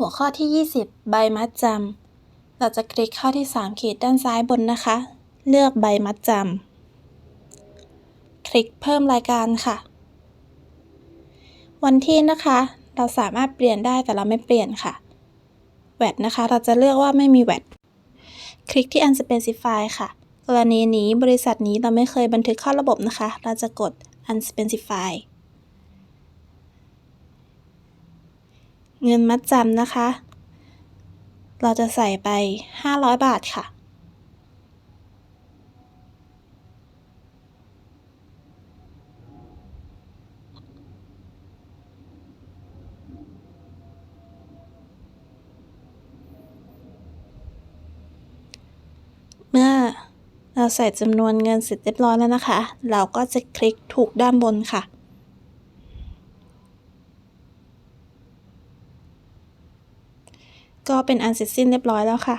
หัวข้อที่ 20 ใบมัดจำ เราจะคลิกเข้าที่ 3 ขีดด้านซ้ายบนนะคะ เลือกใบมัดจำ คลิกเพิ่มรายการค่ะ วันที่นะคะ เราสามารถเปลี่ยนได้แต่เราไม่เปลี่ยนค่ะ แวดนะคะ เราจะเลือกว่าไม่มีแวดคลิกที่ unspecify ค่ะ กรณีนี้บริษัทนี้เราไม่เคยบันทึกเข้าระบบนะคะ เราจะกด unspecify เงินมัดจำนะคะ เราจะใส่ไป 500 บาทค่ะ เมื่อเราใส่จำนวนเงินเสร็จเรียบร้อยแล้วนะคะ เราก็จะคลิกถูกด้านบนค่ะ ก็เป็นอันเสร็จสิ้นเรียบร้อยแล้วค่ะ